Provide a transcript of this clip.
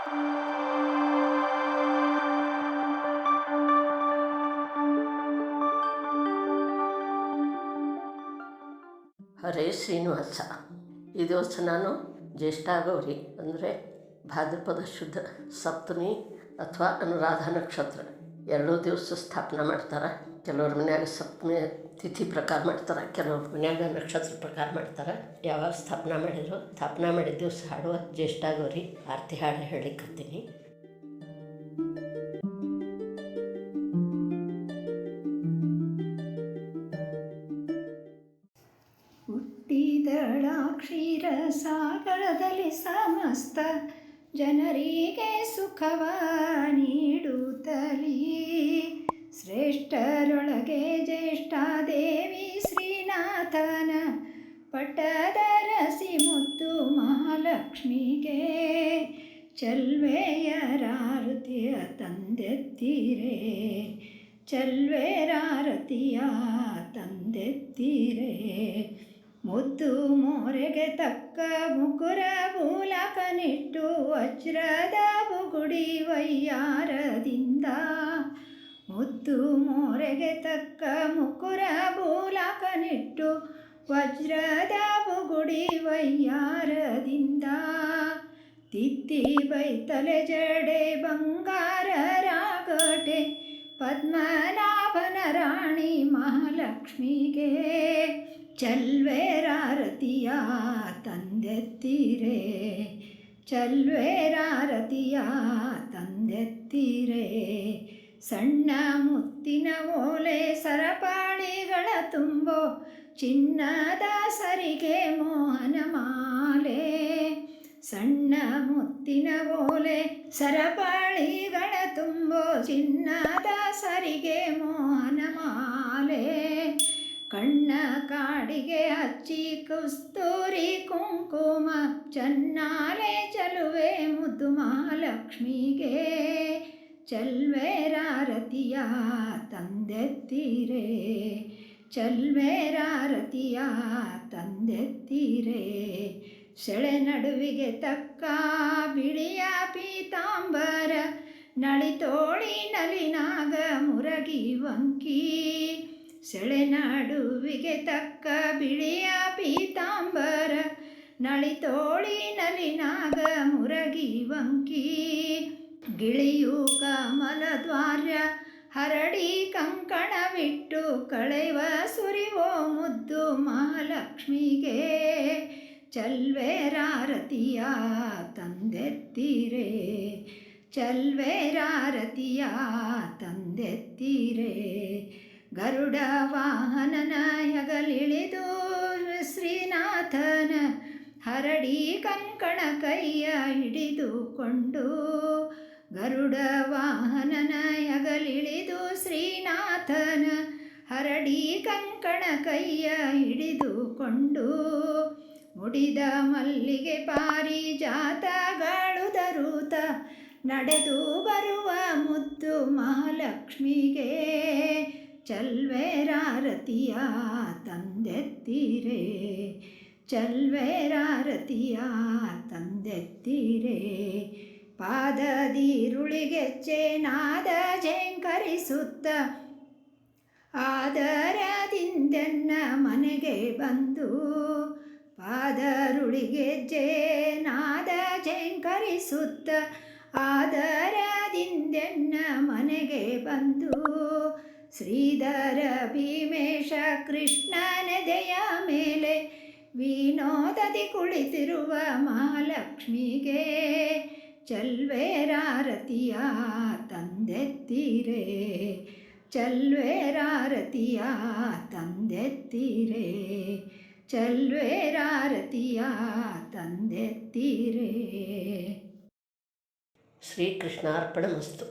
ಹರೇ ಶ್ರೀನಿವಾಸ. ಈ ದಿವಸ ನಾನು ಜ್ಯೇಷ್ಠ ಗೌರಿ ಅಂದರೆ ಭಾದ್ರಪದ ಶುದ್ಧ ಸಪ್ತಮಿ ಅಥವಾ ಅನುರಾಧ ನಕ್ಷತ್ರ. ಎರಡೂ ದಿವಸ ಸ್ಥಾಪನೆ ಮಾಡ್ತಾರೆ. ಕೆಲವ್ರ ಮನೆಯಾಗ ಸಪ್ತಮಿ ತಿಥಿ ಪ್ರಕಾರ ಮಾಡ್ತಾರೆ. ಕೆಲವ್ರ ಮನ್ಯಾಗ ನಕ್ಷತ್ರ ಪ್ರಕಾರ ಮಾಡ್ತಾರೆ. ಯಾವಾಗ ಸ್ಥಾಪನೆ ಮಾಡಿದ್ರು ಸ್ಥಾಪನೆ ಮಾಡಿದ ದಿವಸ ಹಾಡುವ ಜ್ಯೇಷ್ಠ ಗೌರಿ ಆರತಿ ಹಾಡು ಹೇಳಿಕತ್ತೀನಿ. ಹುಟ್ಟಿದಳ ಕ್ಷೀರ ಸಾಗರದಲ್ಲಿ ಸಮಸ್ತ ಜನರಿಗೆ ಸುಖವ ನೀಡುತ್ತಲೀ ಶ್ರೇಷ್ಠರೊಳಗೆ ಜ್ಯೇಷ್ಠ ದೇವಿ ಶ್ರೀನಾಥನ ಪಟ್ಟದರಸಿ ಮುತ್ತು ಮಹಾಲಕ್ಷ್ಮಿಗೆ ಚಲ್ವೆಯರಾರತಿಯ ತಂದೆತ್ತೀರೆ ಚಲ್ವೆರಾರತಿಯ ತಂದೆತ್ತೀರೆ. ಮುದ್ದು ಮೋರೆಗೆ ತಕ್ಕ ಮುಕುರ ಮೂಲಕನಿಟ್ಟು ವಜ್ರದ ಬುಗುಡಿ ವಯ್ಯಾರದಿಂದ ಮುದ್ದು ಮೋರೆಗೆ ತಕ್ಕ ಮುಕುರ ಬೂಲಕನಿಟ್ಟು ವಜ್ರದ ಬುಗುಡಿ ವಯ್ಯಾರದಿಂದ ತಿತ್ತಿ ಬೈತಲೆ ಜಡೆ ಬಂಗಾರ ರಾಗಟೆ ಪದ್ಮನಾಭನ ರಾಣಿ ಮಹಾಲಕ್ಷ್ಮಿಗೆ ಚಲ್ವೇರಾರತಿಯ ತಂದೆತ್ತೀರೆ ಚಲ್ವೇರಾರತಿಯ ತಂದೆತ್ತೀರೆ. ಸಣ್ಣ ಮುತ್ತಿನ ಓಲೆ ಸರಪಾಳಿಗಳ ತುಂಬೋ ಚಿನ್ನದ ಸರಿಗೆ ಮೋಹನ ಮಾಲೆ. ಸಣ್ಣ ಮುತ್ತಿನ ಓಲೆ ಸರಪಾಳಿಗಳ ತುಂಬೋ ಚಿನ್ನದ ಸರಿಗೆ ಮೋಹನ ಮಾಲೆ. ಕಣ್ಣ ಕಾಡಿಗೆ ಹಚ್ಚಿ ಕುಸ್ತೂರಿ ಕುಂಕುಮ, ಚನ್ನಾಲೆ ಚಲುವೆ ಮುದ್ದು ಮಹಾಲಕ್ಷ್ಮಿಗೆ ಚಲ್ವೇರಾರತಿಯ ತಂದೆತ್ತೀರೆ ಚಲ್ವೇರಾರತಿಯ ತಂದೆತ್ತೀರೆ. ಸೆಳೆ ನಡುವಿಗೆ ತಕ್ಕ ಬಿಳಿಯ ಪೀತಾಂಬರ, ನಳಿತೋಳಿ ನಲಿನಾಗ ಮುರಗಿ ವಂಕಿ. ಸೆಳೆ ನಡುವಿಗೆ ತಕ್ಕ ಬಿಳಿಯ ಪೀತಾಂಬರ, ನಳಿತೋಳಿ ನಲಿನಾಗ ಮುರಗಿ ವಂಕಿ. ಗಿಳಿಯು ಕಮಲದ್ವಾರ್ಯ ಹರಡಿ ಕಂಕಣವಿಟ್ಟು ಕಳೆವ ಸುರಿವೋ ಮುದ್ದು ಮಹಾಲಕ್ಷ್ಮಿಗೆ. ಚಲ್ವೇರಾರತಿಯ ತಂದೆತ್ತೀರೆ ಚಲ್ವೇರಾರತಿಯ ತಂದೆತ್ತೀರೆ. ಗರುಡ ವಾಹನನ ಹೆಗಲಿಳಿದು ಶ್ರೀನಾಥನ ಹರಡಿ ಕಂಕಣ ಕೈಯ ಹಿಡಿದುಕೊಂಡು ಗರುಡ ವಾಹನನ ಹೆಗಲಿಳಿದು ಶ್ರೀನಾಥನ ಹರಡಿ ಕಂಕಣ ಕೈಯ ಹಿಡಿದುಕೊಂಡು ಮುಡಿದ ಮಲ್ಲಿಗೆ ಪಾರಿಜಾತಗಳು ತರುತ ನಡೆದು ಬರುವ ಮುದ್ದು ಮಹಾಲಕ್ಷ್ಮಿಗೆ ಚಲ್ವೇರಾರತಿಯ ತಂದೆತ್ತೀರೆ ಚಲ್ವೇರಾರತಿಯ ತಂದೆತ್ತೀರೆ. ಪಾದದಿರುಳಿಗೆಚ್ಚೆ ನಾದ ಜೇಂಕರಿಸುತ್ತ ಆದರದಿಂದೆನ್ನ ಮನೆಗೆ ಬಂದು ಪಾದರುಳಿಗೆ ನಾದ ಜೇಂಕರಿಸುತ್ತ ಆದರದಿಂದೆನ್ನ ಮನೆಗೆ ಬಂದು ಶ್ರೀಧರ ಭೀಮೇಶ ಕೃಷ್ಣನೆದೆಯ ಮೇಲೆ ವಿನೋದದಿ ಕುಳಿತಿರುವ ಮಹಾಲಕ್ಷ್ಮಿಗೆ ಚಲ್ವೇರಾರತಿಯ ತಂದೆತ್ತೀರೆ ಚಲ್ವೇರಾರತಿಯ ತಂದೆತ್ತೀರೆ ಚಲ್ವೇರಾರತಿಯ ತಂದೆತ್ತೀರೆ ಶ್ರೀಕೃಷ್ಣಾರ್ಪಣ ಮಸ್ತು